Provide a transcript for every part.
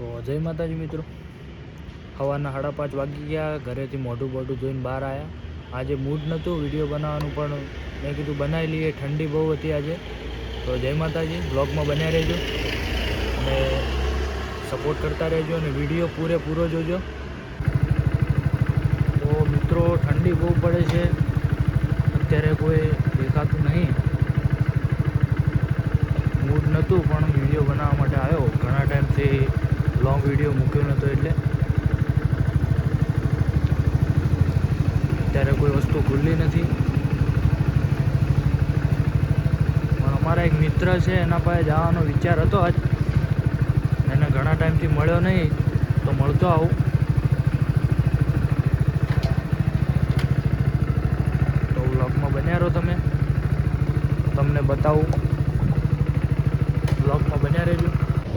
તો જય માતાજી મિત્રો. સવારના સાડા પાંચ વાગી ગયા. ઘરેથી મોઢું મોઢું જોઈને બહાર આવ્યા. આજે મૂડ નહોતું વીડિયો બનાવવાનું પણ મેં કીધું બનાવી લઈએ. ઠંડી બહુ હતી આજે. તો જય માતાજી બ્લોગમાં બન્યા રહેજો. અને સપોર્ટ કરતા રહેજો અને વીડિયો પૂરેપૂરો જોજો. તો મિત્રો, ઠંડી બહુ પડે છે. અત્યારે કોઈ દેખાતું નહીં. મૂડ નહોતું, પણ વીડિયો બનાવવા માટે આવ્યો. ઘણા ટાઈમથી લોંગ વીડિયો મૂક્યો નહોતો એટલે અત્યારે કોઈ વસ્તુ ખુલ્લી નથી. પણ અમારા એક મિત્ર છે, એના પાસે જવાનો વિચાર હતો આજ. એને ઘણા ટાઈમથી મળ્યો નહીં, તો મળતો આવું. તો વ્લોગમાં બન્યા રહો તમે. તમને બતાવું.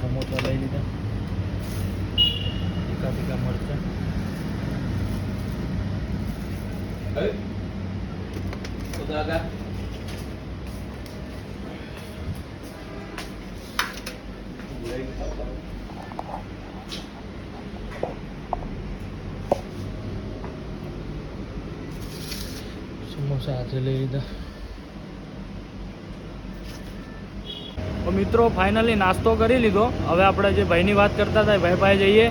ચાર સમોસા લઈ લીધા તીખા તીખા મરચા उधर का સમોસા હાથે લઈ લીધા તો મિત્રો ફાઇનલી નાસ્તો કરી લીધો. હવે આપણે જે ભાઈની વાત કરતા હતા ભાઈ ભાઈ જઈએ.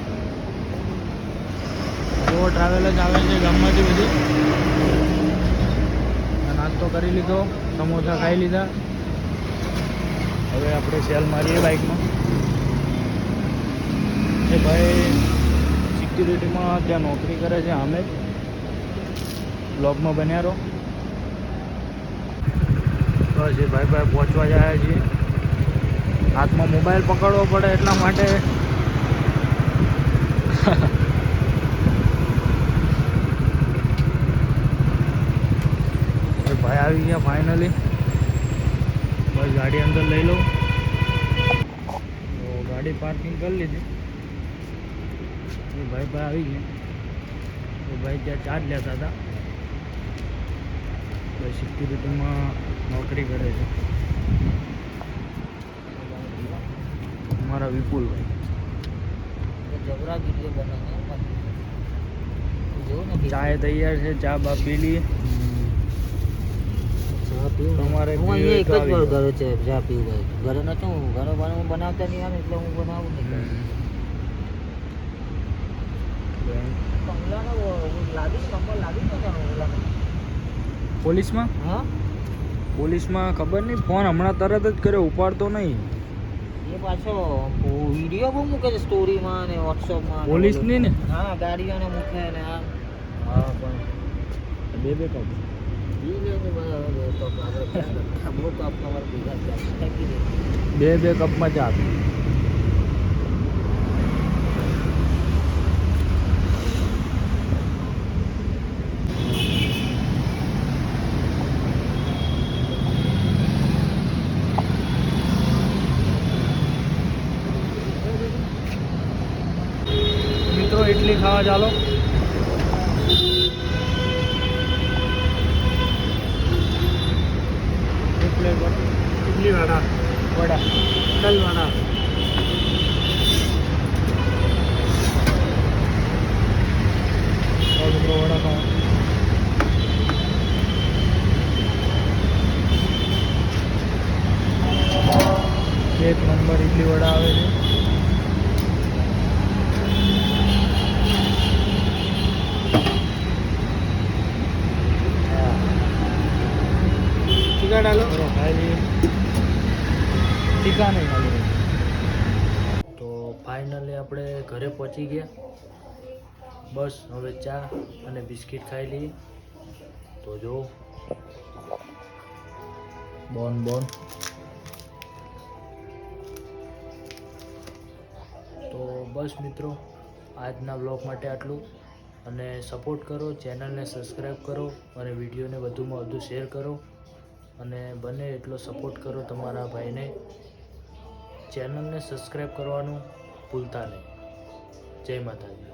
એવો ટ્રાવેલ જ આવે છે ગામમાંથી બધી. નાસ્તો કરી લીધો, સમોસા ખાઈ લીધા. હવે આપણે સેલ મારીએ બાઇકમાં એ ભાઈ સિક્યુરિટીમાં ત્યાં નોકરી કરે છે આમે. બ્લોગમાં બન્યા રહો. બસ, એ ભાઈ ભાઈ પહોંચવા જાય છીએ હાથમાં મોબાઈલ પકડવો પડે એટલા માટે. ભાઈ આવી ગયા ફાઇનલી બસ ગાડી અંદર લઈ લઉં. તો ગાડી પાર્કિંગ કરી લીધી. ભાઈ ભાઈ આવી ગયા. તો ભાઈ ત્યાં ચાર્જ લેતા હતા. સિક્યુરિટીમાં નોકરી કરે છે. મારા વિપુલભાઈ ચાય તૈયાર છે ચા બા પી લઈએ તમારે હું છે ચા પીવું ભાઈ ઘરે ન ઘરે હું બનાવતા નહીં આવે એટલે હું બનાવું નહીં પોલીસમાં? હા? પોલીસમાં ખબર નહીં ફોન હમણાં તરત જ કર્યો ઉપાડતો નહીં. એ પાછો વીડિયો બહુ મૂકે છે સ્ટોરીમાં ને વોટ્સઅપમાં પોલીસની ને? હા ગાડીઓને મૂકે ને આ. હા પણ બે બે કપ બે બે કપમાં ચા આપી. મિત્રો ઇડલી ખાવા ચાલો. ઇડલી વડા. વડા. તલ વડા. વડા ખાવા. એક નંબર ઇડલી વડા આવે છે. ટીકા નહીં ખાલી તો ફાઇનલી આપણે ઘરે પહોંચી ગયા. બસ હવે ચા અને બિસ્કિટ ખાઈ લઈએ. તો જો. બોન બોન. બસ મિત્રો આજના બ્લોગ માટે આટલું. અને સપોર્ટ કરો ચેનલને સબસ્ક્રાઈબ કરો અને વિડીયોને વધુમાં વધુ શેર કરો. અને બને એટલો સપોર્ટ કરો તમારા ભાઈને. ચેનલને સબસ્ક્રાઈબ કરવાનું ભૂલતા નહીં. જય માતાજી.